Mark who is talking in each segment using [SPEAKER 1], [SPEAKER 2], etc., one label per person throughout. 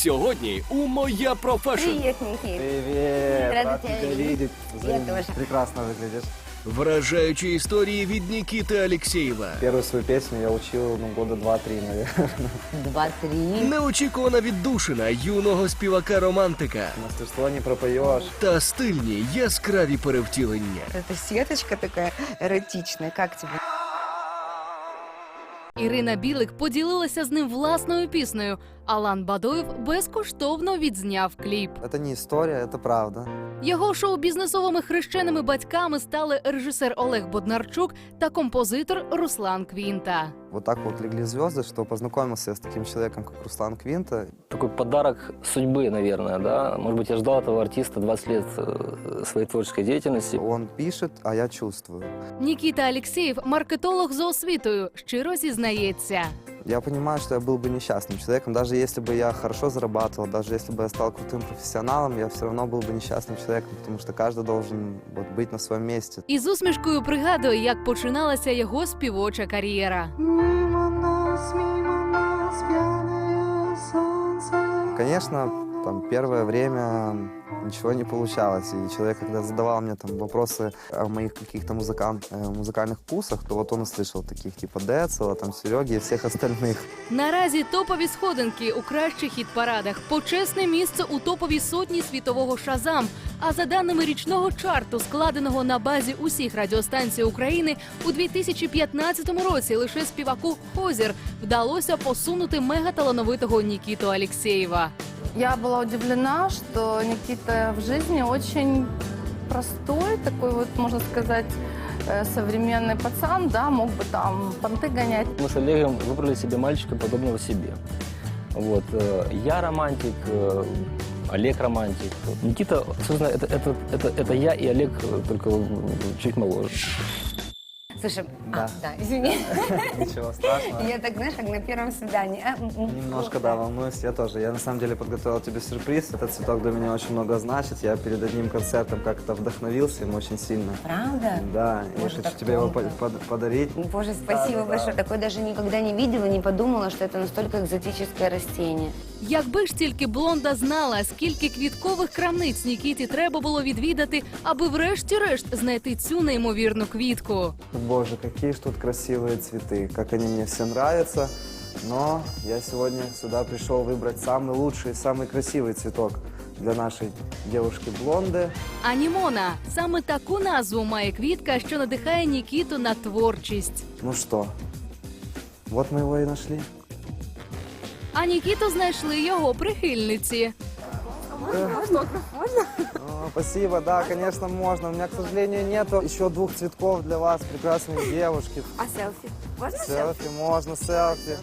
[SPEAKER 1] Сьогодні у моя профешн
[SPEAKER 2] Привет, Никит.
[SPEAKER 3] Привет!
[SPEAKER 2] Рада
[SPEAKER 3] Рад
[SPEAKER 2] тебя
[SPEAKER 3] тебя
[SPEAKER 2] видеть.
[SPEAKER 3] видеть.
[SPEAKER 2] Я
[SPEAKER 3] Взаимно.
[SPEAKER 2] тоже.
[SPEAKER 3] Прекрасно выглядишь.
[SPEAKER 1] вражаючі історії від Нікіти Алєксєєва.
[SPEAKER 3] Первую свою песню я учил ну, года два-три, наверное.
[SPEAKER 2] Два-три.
[SPEAKER 1] Неочікувана віддушина юного співака-романтика
[SPEAKER 3] Мастерство не пропоешь.
[SPEAKER 1] та стильні яскраві перевтілення.
[SPEAKER 2] Это сеточка такая эротичная. Как тебе?
[SPEAKER 4] Ірина Білик поділилася з ним власною піснею. Алан Бадоєв безкоштовно відзняв кліп.
[SPEAKER 3] Это не история, это правда.
[SPEAKER 4] Його шоу-бізнесовими хрещеними батьками стали режисер Олег Боднарчук та композитор Руслан Квінта.
[SPEAKER 3] Вот так вот легли звезды, что познакомился я с таким человеком, как Руслан Квинта.
[SPEAKER 5] такой подарок судьбы, наверное, да. Может быть, я ждал этого артиста 20 лет э, своей творческой деятельности.
[SPEAKER 3] Он пишет, а я чувствую.
[SPEAKER 4] Нікіта Алєксєєв – маркетолог за освітою, щиро зізнається.
[SPEAKER 3] Я понимаю, что я был бы несчастным человеком. Даже если бы я хорошо зарабатывал, даже если бы я стал крутым профессионалом, я все равно был бы несчастным человеком, потому что каждый должен вот, быть на своем месте.
[SPEAKER 4] І з усмішкою пригадує, як починалася його співоча кар'єра.
[SPEAKER 3] Конечно, там первое время ничего не получалось. И человек, когда задавал мне там вопросы о моих каких-то музыкан- э, музыкальных вкусах, то вот он и слышал таких типа Децела, там Сереги и всех остальных.
[SPEAKER 4] Наразі топові сходинки у кращих хіт-парадах, почесне місце у топовій сотні світового шазам. А за даними річного чарту, складеного на базі усіх радіостанцій України, у 2015 році лише співаку Хозір вдалося посунути мегаталановитого Нікіту Алєксєєва.
[SPEAKER 6] Я была удивлена, что Никита в жизни очень простой, такой вот, можно сказать, э, современный пацан, да, мог бы там понты гонять.
[SPEAKER 5] Мы с Олегом выбрали себе мальчика, подобного себе. Вот. э, Я романтик, э, Олег романтик. Никита, собственно, это, это, это, это я и Олег, только чуть моложе.
[SPEAKER 2] Слушай, а,
[SPEAKER 3] Да.
[SPEAKER 2] да, извини.
[SPEAKER 3] Ничего страшного.
[SPEAKER 2] Я так, знаешь, как на первом свидании. А,
[SPEAKER 3] Немножко, да, волнуюсь, я тоже. Я на самом деле подготовил тебе сюрприз. Этот цветок для меня очень много значит. Я перед одним концертом как-то вдохновился им очень сильно.
[SPEAKER 2] Правда?
[SPEAKER 3] Да, я
[SPEAKER 2] Боже,
[SPEAKER 3] хочу
[SPEAKER 2] так
[SPEAKER 3] тебе его подарить.
[SPEAKER 2] Боже, спасибо
[SPEAKER 3] да, да.
[SPEAKER 2] большое. Такой даже никогда не видела, не подумала, что это настолько экзотическое растение.
[SPEAKER 4] Якби ж тільки блонда знала, скільки квіткових крамниць Нікіті треба було відвідати, аби врешті-решт знайти цю неймовірну квітку.
[SPEAKER 3] Боже, какие ж тут красивые цветы, как они мне все нравятся. Но я сегодня сюда пришел выбрать самый лучший, самый красивый цветок для нашей девушки-блонды.
[SPEAKER 4] Анімона саме таку назву має квітка, що надихає Нікіту на творчість.
[SPEAKER 3] Ну что, вот мы его и нашли.
[SPEAKER 4] А Нікіту знайшли його прихильниці.
[SPEAKER 3] О, спасибо, да, конечно, можно. У меня, к сожалению, нету еще двух цветков для вас, прекрасные девушки.
[SPEAKER 2] А селфи? Можно
[SPEAKER 3] Селфи, можно, селфи.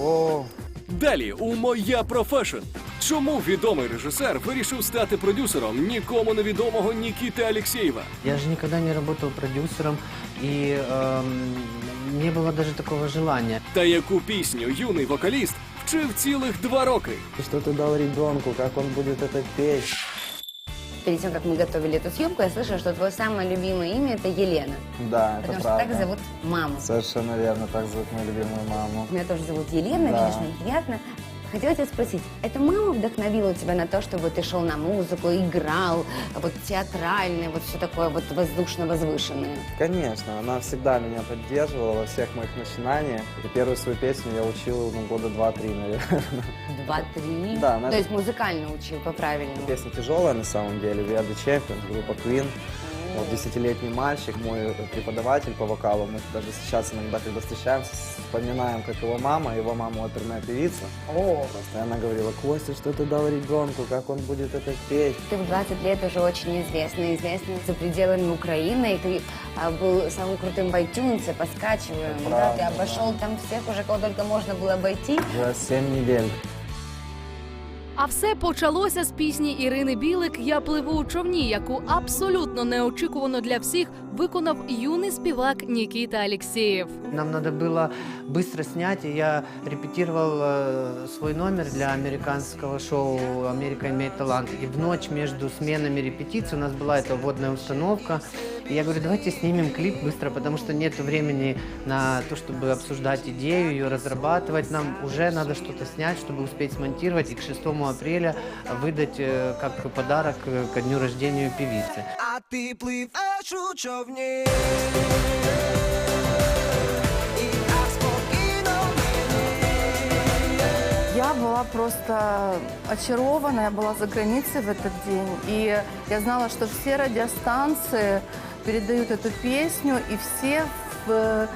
[SPEAKER 3] О,
[SPEAKER 1] Далі у моя профешн. Чому відомий режисер вирішив стати продюсером нікому невідомого Нікіти Алєксєєва?
[SPEAKER 7] Я же никогда не работал продюсером, и эм, не было даже такого желания.
[SPEAKER 1] Та яку пісню юний вокаліст вчив цілих два роки.
[SPEAKER 3] что ты дал ребенку, как он будет это петь.
[SPEAKER 2] Перед тем, как мы готовили эту съемку, я слышала, что твое самое любимое имя – это Елена.
[SPEAKER 3] Да, это
[SPEAKER 2] Потому что
[SPEAKER 3] правда.
[SPEAKER 2] так зовут маму.
[SPEAKER 3] Совершенно верно, так зовут мою любимую маму.
[SPEAKER 2] Меня тоже зовут Елена,
[SPEAKER 3] Да.
[SPEAKER 2] видишь, мне приятно. Хотела тебя спросить, это мама вдохновила тебя на то, чтобы ты шел на музыку, играл, вот театральное, вот все такое вот воздушно-возвышенное?
[SPEAKER 3] Конечно, она всегда меня поддерживала во всех моих начинаниях. И первую свою песню я учил ну, года два-три, наверное.
[SPEAKER 2] Два-три?
[SPEAKER 3] Да, на-
[SPEAKER 2] То есть музыкально учил по-правильному?
[SPEAKER 3] Песня тяжелая на самом деле, We Are The Champions, группа Queen. Вот десятилетний мальчик, мой преподаватель по вокалу. Мы даже сейчас иногда, когда встречаемся, вспоминаем, как его мама, его мама оперная певица.
[SPEAKER 2] О,
[SPEAKER 3] Просто и она говорила, Костя, что ты дал ребенку, как он будет это петь?
[SPEAKER 2] ты в 20 лет уже очень известный, известный за пределами Украины, и ты а, был самым крутым в iTunes, по скачиваем,
[SPEAKER 3] Это
[SPEAKER 2] да, ты
[SPEAKER 3] правда,
[SPEAKER 2] обошел там всех уже, кого только можно было обойти.
[SPEAKER 3] За 7 недель.
[SPEAKER 4] А все почалося з пісні Ірини Білик Я пливу у човні, яку абсолютно неочікувано для всіх виконав юний співак Нікіта Алєксєєв.
[SPEAKER 7] Нам надо было быстро снять, и я репетировал э, свой номер для американского шоу «Америка имеет талант». И в ночь между сменами репетиций у нас была эта водная установка. И я говорю, давайте снимем клип быстро, потому что нет времени на то, чтобы обсуждать идею, ее разрабатывать. Нам уже надо что-то снять, чтобы успеть смонтировать и к 6 апреля выдать э, как подарок э, ко дню рождения певицы.
[SPEAKER 8] А ти пливеш у човні. І так спокійно
[SPEAKER 6] Я была просто очарована, я была за границей в этот день. И я знала, что все радиостанции передают эту песню, и все в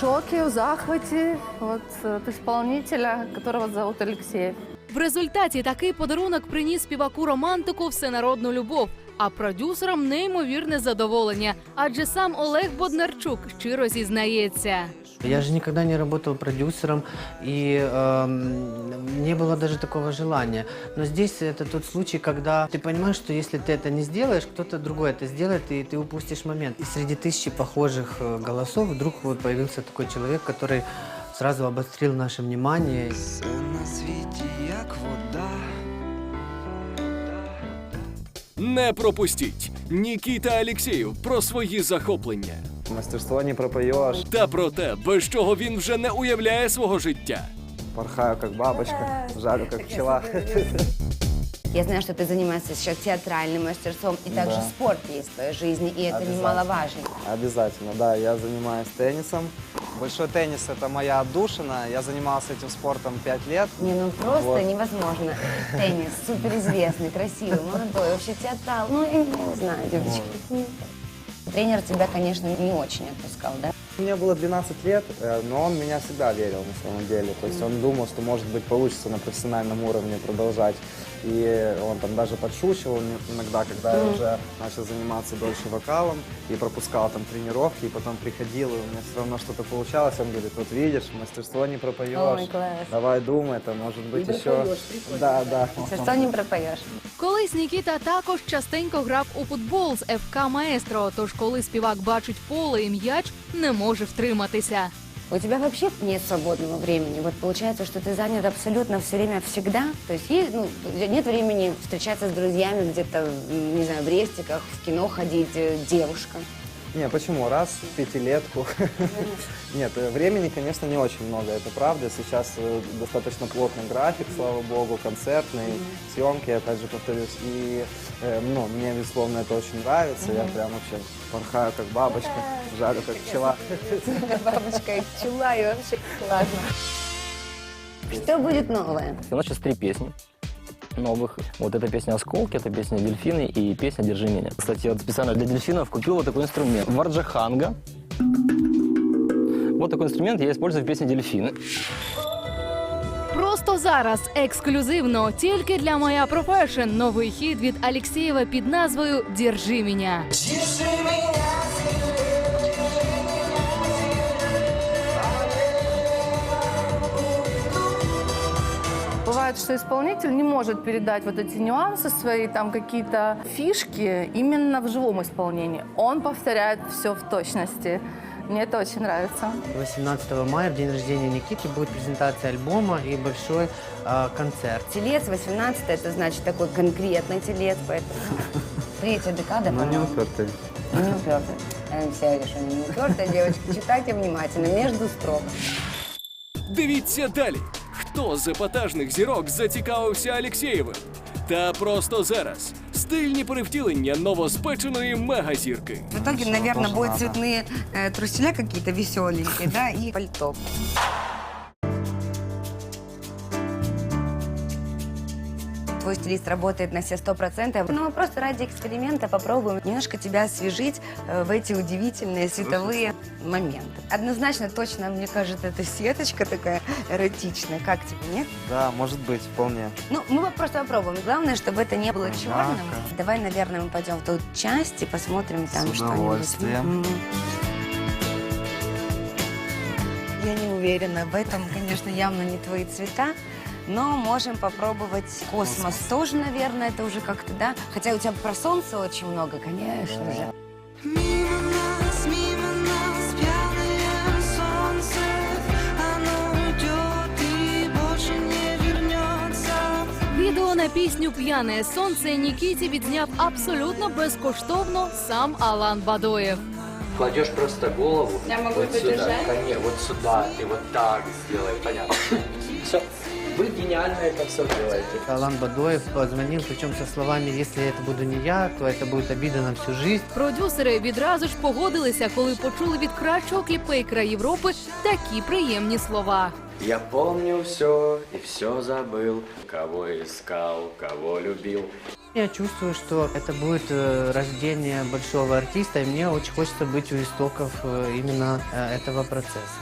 [SPEAKER 6] шоке, в захвате вот, от исполнителя, которого зовут Алексеев.
[SPEAKER 4] В результаті такий подарунок приніс співаку романтику всенародну любов, а продюсерам неймовірне задоволення. Адже сам Олег Боднарчук щиро зізнається.
[SPEAKER 7] Я же никогда не работал продюсером, и эм, не было даже такого желания. Но здесь это тот случай, когда ты понимаешь, что если ты это не сделаешь, кто-то другой это сделает, и ты упустишь момент. И среди тысячи похожих э, голосов вдруг вот появился такой человек, который сразу обострил наше внимание.
[SPEAKER 1] Не пропустіть Нікіта Алєксєєв про свої захоплення
[SPEAKER 3] Мастерство не пропоешь.
[SPEAKER 1] та про те, без чого він вже не уявляє свого життя.
[SPEAKER 3] Порхаю как бабочка, жарю как пчела.
[SPEAKER 2] Я знаю, что ты занимаешься сейчас театральным мастерством, и также
[SPEAKER 3] Да.
[SPEAKER 2] спорт есть в твоей жизни, и это
[SPEAKER 3] Обязательно.
[SPEAKER 2] немаловажно.
[SPEAKER 3] Обязательно, да. Я занимаюсь теннисом. Большой теннис – это моя отдушина. Я занимался этим спортом пять лет.
[SPEAKER 2] Не, ну просто
[SPEAKER 3] Вот.
[SPEAKER 2] невозможно. Теннис суперизвестный, красивый, молодой, вообще театрал. Ну, я не знаю, девочки. Тренер тебя, конечно, не очень отпускал, да?
[SPEAKER 3] Мне было 12 лет, э, но он меня всегда верил на самом деле. То есть он думал, что, может быть, получится на профессиональном уровне продолжать. И он там даже подшучивал мне иногда, когда я уже начал заниматься дольше вокалом и пропускал там тренировки, и потом приходил, и у меня все равно что-то получалось. Он говорит, вот видишь, мастерство не пропоешь.
[SPEAKER 2] Ой.
[SPEAKER 3] Давай думай, это может быть
[SPEAKER 2] Не
[SPEAKER 3] еще...
[SPEAKER 2] пропоешь.
[SPEAKER 3] Да, да.
[SPEAKER 2] Мастерство не пропоешь.
[SPEAKER 4] Колись Нікіта також частенько грав у футбол з ФК Маестро. Тож, коли співак бачить поле і м'яч, не може втриматися.
[SPEAKER 2] У тебя вообще нет свободного времени. Вот получается, что ты занят абсолютно все время всегда. То есть есть, ну, нет времени встречаться с друзьями где-то, не знаю, в рестиках, в кино ходить, э, девушка.
[SPEAKER 3] Не, почему? Раз в пятилетку. Нет, э, времени, конечно, не очень много, это правда. Сейчас э, достаточно плотный график, слава богу, концертные съемки, опять же повторюсь. И, э, ну, мне, безусловно, это очень нравится. Я прям вообще порхаю как бабочка, жарю как пчела.
[SPEAKER 2] Бабочка и пчела, и вообще классно. Что будет новое?
[SPEAKER 5] У нас сейчас три песни новых. Вот эта песня «Осколки», это песня «Дельфины» и песня «Держи меня». Кстати, вот специально для дельфинов купил вот такой инструмент. Варджаханга. Вот такой инструмент я использую в песне «Дельфины».
[SPEAKER 4] Просто зараз ексклюзивно тільки для моя профешн новий хіт від Алєксєєва під назвою Держи мене.
[SPEAKER 8] Держи мене.
[SPEAKER 6] Бывает, что исполнитель не может передать вот эти нюансы свои, там какие-то фишки именно в живом исполнении. Он повторяет все в точности. Мне это очень нравится.
[SPEAKER 7] 18 мая, в день рождения Никиты, будет презентация альбома и большой э, концерт.
[SPEAKER 2] Телец 18 это значит такой конкретный телец, поэтому третья декада,
[SPEAKER 3] Ну, не упертый.
[SPEAKER 2] Не упертый. Я все что не упертая, девочки. Читайте внимательно, между строк.
[SPEAKER 1] Дивіться далі, хто з епатажних зірок зацікавився Алєксєєвим. Та просто зараз стильні перевтілення новоспеченої мегазірки.
[SPEAKER 2] В итоге, наверное,
[SPEAKER 3] будуть
[SPEAKER 2] будут цветные э, труселя какие-то веселенькие, да, и пальто. Твой стилист работает на все сто процентов. Ну, мы просто ради эксперимента попробуем немножко тебя освежить э, в эти удивительные световые моменты. Однозначно, точно, мне кажется, это сеточка такая эротичная. Как тебе, нет?
[SPEAKER 3] Да, может быть, вполне.
[SPEAKER 2] Ну, мы просто попробуем. Главное, чтобы это не было черным. Давай, наверное, мы пойдем в ту часть и посмотрим там
[SPEAKER 3] С
[SPEAKER 2] что-нибудь.
[SPEAKER 3] удовольствием.
[SPEAKER 2] Я не уверена. В этом, конечно, явно не твои цвета Но можем попробовать космос. Тоже, наверное, это уже как-то, да? Хотя у тебя про солнце очень много, конечно же.
[SPEAKER 8] Мимо нас, мимо нас, пьяное солнце, оно уйдет и больше не вернется.
[SPEAKER 4] Відео на на пісню П'яне сонце Нікіті відзняв абсолютно безкоштовно сам Алан Бадоєв.
[SPEAKER 9] Кладешь просто голову
[SPEAKER 6] Я могу
[SPEAKER 9] вот
[SPEAKER 6] это
[SPEAKER 9] сюда,
[SPEAKER 6] держать?
[SPEAKER 9] конечно, вот сюда, и вот так сделай, понятно. Все, вы гениально это все делаете.
[SPEAKER 7] Алан Бадоев позвонил, причем со словами «Если это буду не я, то это будет обида на всю жизнь».
[SPEAKER 4] Продюсери відразу ж погодилися, коли почули від кращого кліпейкера Європи такі приємні слова.
[SPEAKER 9] Я помню все и все забыл, кого искал, кого любил.
[SPEAKER 7] Я чувствую, что это будет э, рождение большого артиста, и мне очень хочется быть у истоков э, именно э, этого процесса.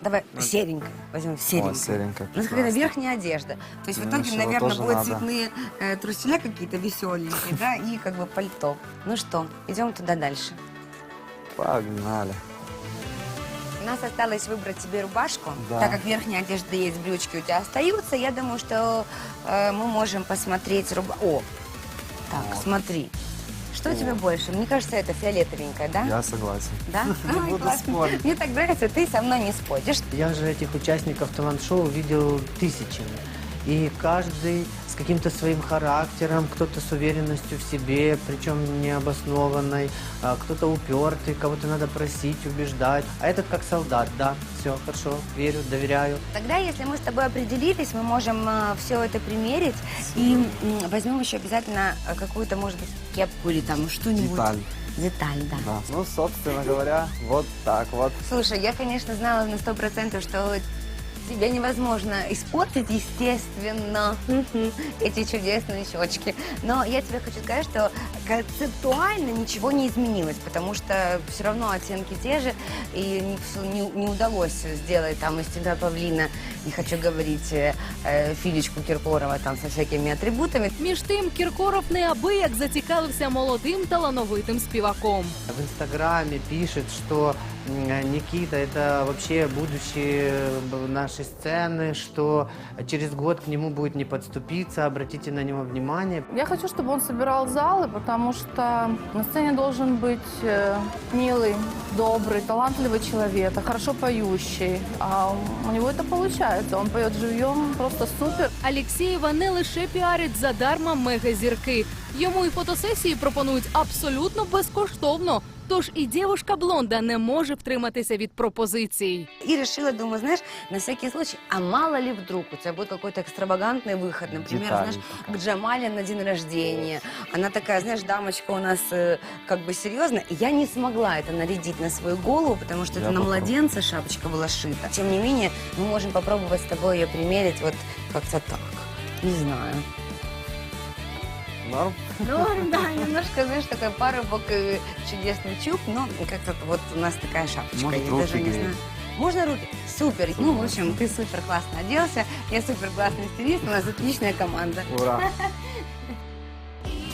[SPEAKER 2] Давай серенькое. Возьмем серенькое.
[SPEAKER 3] О, серенькое.
[SPEAKER 2] Ну, это какая-то верхняя одежда. То есть в
[SPEAKER 3] Ну,
[SPEAKER 2] итоге,
[SPEAKER 3] ничего,
[SPEAKER 2] наверное,
[SPEAKER 3] тоже
[SPEAKER 2] будут
[SPEAKER 3] надо.
[SPEAKER 2] цветные э, труселя какие-то веселенькие, да, и как бы пальто. Ну что, идем туда дальше.
[SPEAKER 3] Погнали.
[SPEAKER 2] У нас осталось выбрать тебе рубашку.
[SPEAKER 3] Да.
[SPEAKER 2] Так как верхняя одежда есть, брючки у тебя остаются, я думаю, что э, мы можем посмотреть рубашку. О, так, смотри. Что тебе больше? Мне кажется, это фиолетовенькая, да?
[SPEAKER 3] Я согласен.
[SPEAKER 2] Да?
[SPEAKER 3] Не
[SPEAKER 2] Ой,
[SPEAKER 3] буду
[SPEAKER 2] классно.
[SPEAKER 3] спорить.
[SPEAKER 2] Мне так нравится, ты со мной не споришь.
[SPEAKER 7] Я же этих участников талант-шоу видел тысячами. И каждый с каким-то своим характером, кто-то с уверенностью в себе, причем необоснованной, а кто-то упертый, кого-то надо просить, убеждать. А этот как солдат, да, все, хорошо, верю, доверяю.
[SPEAKER 2] Тогда, если мы с тобой определились, мы можем все это примерить и м, возьмем еще обязательно э, какую-то, может быть, кепку или там что-нибудь.
[SPEAKER 3] Деталь.
[SPEAKER 2] Деталь, да.
[SPEAKER 3] Да. Ну, собственно говоря, вот так вот.
[SPEAKER 2] Слушай, я, конечно, знала на сто процентов, что тебя невозможно испортить, естественно, эти чудесные щечки. Но я тебе хочу сказать, что концептуально ничего не изменилось, потому что все равно оттенки те же, и не, не- не удалось сделать там из тебя павлина, не хочу говорить, э, э, Филечку Киркорова там со всякими атрибутами.
[SPEAKER 4] Між тим, Кіркоров неабияк зацікавився молодим талановитим співаком.
[SPEAKER 7] В Инстаграме пишет, что м, Никита это вообще будущее б- нашей сцены, что через год к нему будет не подступиться, обратите на него внимание.
[SPEAKER 6] Я хочу, чтобы он собирал залы, потому что на сцене должен быть э, милый, добрый, талантливый человек, а хорошо поющий. А у него это получается. Он поет живьем просто супер.
[SPEAKER 4] Алєксєєва не лише піарить задарма мегазірки. Йому і фотосесії пропонують абсолютно безкоштовно. Тож і дівушка блонда не може втриматися від пропозицій.
[SPEAKER 2] И решила, думаю, знаешь, на всякий случай, а мало ли вдруг у тебя будет какой-то экстравагантный выход, например,
[SPEAKER 3] Деталь
[SPEAKER 2] знаешь,
[SPEAKER 3] такая.
[SPEAKER 2] к Джамале на день рождения. Она такая, знаешь, дамочка у нас э, как бы серьезная. Я не смогла это нарядить на свою голову, потому что
[SPEAKER 3] Я
[SPEAKER 2] это на
[SPEAKER 3] попробую.
[SPEAKER 2] младенца шапочка была шита. Тем не менее, мы можем попробовать с тобой ее примерить вот как-то так. Не знаю.
[SPEAKER 3] Норм?
[SPEAKER 2] Ну, да, немножко, знаешь, такой парубок и чудесный чуб, но как-то вот у нас такая шапочка.
[SPEAKER 3] Может,
[SPEAKER 2] я
[SPEAKER 3] руки
[SPEAKER 2] даже не
[SPEAKER 3] греет.
[SPEAKER 2] знаю. Можно руки? Супер. Ну, в общем, ты супер классно оделся. Я супер классный стилист. У нас отличная команда.
[SPEAKER 3] Ура!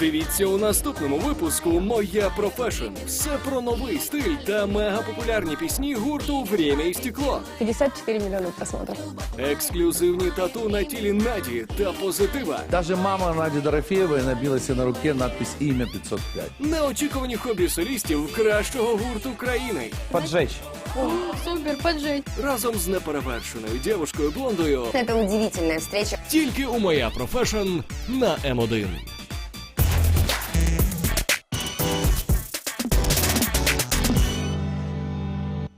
[SPEAKER 1] Дивіться у наступному випуску Моя профешн. Все про новий стиль та мегапопулярні пісні гурту Время і стекло.
[SPEAKER 10] 54 миллиона просмотров.
[SPEAKER 1] Ексклюзивні тату на тілі Наді та позитива.
[SPEAKER 11] Даже мама Нади Дорофеевой набила себе на руке надпись «Имя 505».
[SPEAKER 1] Неочікувані хобі солістів кращого гурту країни.
[SPEAKER 11] Поджечь.
[SPEAKER 10] Супер, поджечь.
[SPEAKER 1] Разом з неперевершеною дівушкою блондою.
[SPEAKER 2] Это удивительная встреча.
[SPEAKER 1] Тільки у Моя профешн на М1.